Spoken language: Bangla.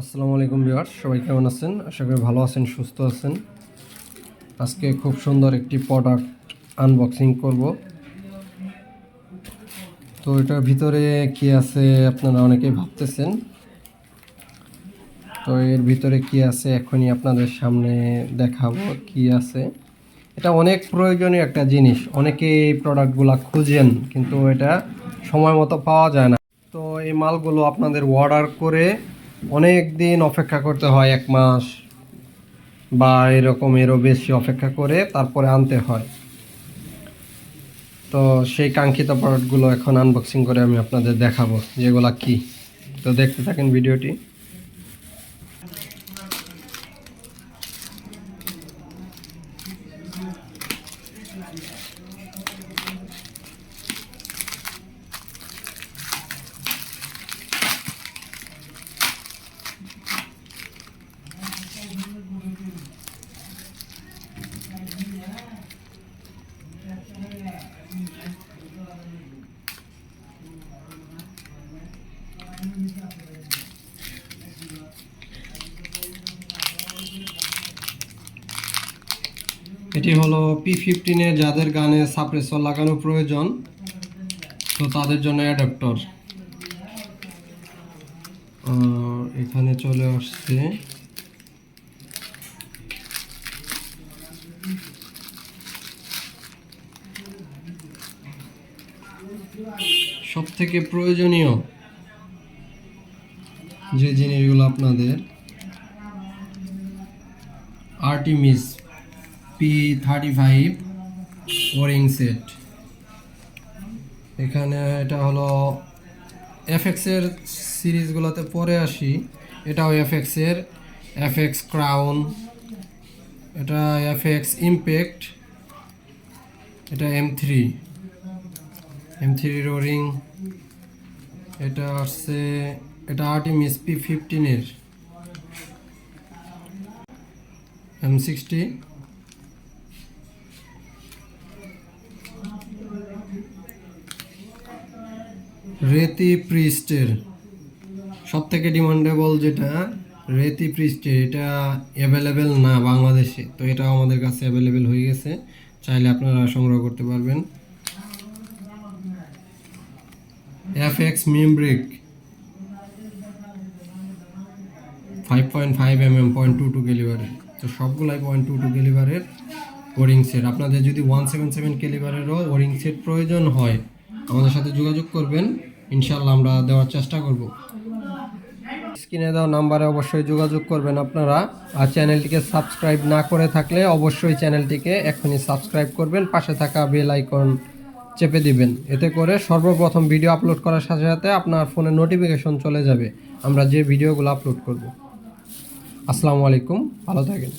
আসসালামু আলাইকুম বিহার সবাই কেমন আছেন? আশা করি ভালো আছেন, সুস্থ আছেন। আজকে খুব সুন্দর একটি প্রোডাক্ট আনবক্সিং করব। তো এটার ভিতরে কি আছে আপনারা অনেকেই ভাবতেছেন। তো এর ভিতরে কি আছে এখনই আপনাদের সামনে দেখাবো কি আছে। এটা অনেক প্রয়োজনীয় একটা জিনিস অনেকে এই প্রোডাক্টগুলো খুঁজেন, কিন্তু এটা সময় মতো পাওয়া যায় না। তো এই মালগুলো আপনাদের অর্ডার করে অনেক দিন অপেক্ষা করতে হয়, এক মাস বা এরকম এরও বেশি অপেক্ষা করে তারপরে আনতে হয়। তো সেই কাঙ্ক্ষিত প্রোডাক্টগুলো এখন আনবক্সিং করে আমি আপনাদের দেখাবো, যেগুলা কি। তো দেখতে থাকেন ভিডিওটি। এটি হলো পি ফিফটিনে যাদের গানে সাপ্রেসর লাগানো প্রয়োজন, তো তাদের জন্য অ্যাডাপ্টর এখানে চলে আসছে। সব থেকে প্রয়োজনীয় যে জিনিসগুলো আপনাদের Artemis P thirty five O ring set এখানে এটা হলো এফএক্সের সিরিজগুলোতে পরে আসি। এটাও এফএক্সের এফএক্স ক্রাউন এটা এফএক্স ইমপ্যাক্ট এটা M three M three roaring এটা আসছে, এটা আর্টিমিস পি ফিফটিনের এম সিক্সটি রেতি প্রিস্টের সব থেকে ডিমান্ডেবল যেটা, রেতি প্রিস্টের এটা অ্যাভেলেবেল না বাংলাদেশে, তো এটাও আমাদের কাছে অ্যাভেলেবেল হয়ে গেছে, চাইলে আপনারা সংগ্রহ করতে পারবেন। F X মিমব্রিক five point five M M point two two গেলিভারের তো সবগুলাই পয়েন্ট টু টু গেলিভারের ওরিং সেট আপনাদের যদি ওয়ান সেভেন সেভেন গেলিভারেরও ওরিং সেট প্রয়োজন হয় আমাদের সাথে যোগাযোগ করবেন। ইনশাল্লাহ আমরা দেওয়ার চেষ্টা করব। স্ক্রিনে দেওয়া নাম্বারে অবশ্যই যোগাযোগ করবেন আপনারা। আর চ্যানেলটিকে সাবস্ক্রাইব না করে থাকলে অবশ্যই চ্যানেলটিকে এখনই সাবস্ক্রাইব করবেন, পাশে থাকা বেল আইকন চেপে দিবেন। এতে করে সর্বপ্রথম ভিডিও আপলোড করার সাথে সাথে আপনার ফোনে নোটিফিকেশন চলে যাবে। আমরা যে ভিডিওগুলো আপলোড করব। আসসালামু আলাইকুম, ভালো থাকেন।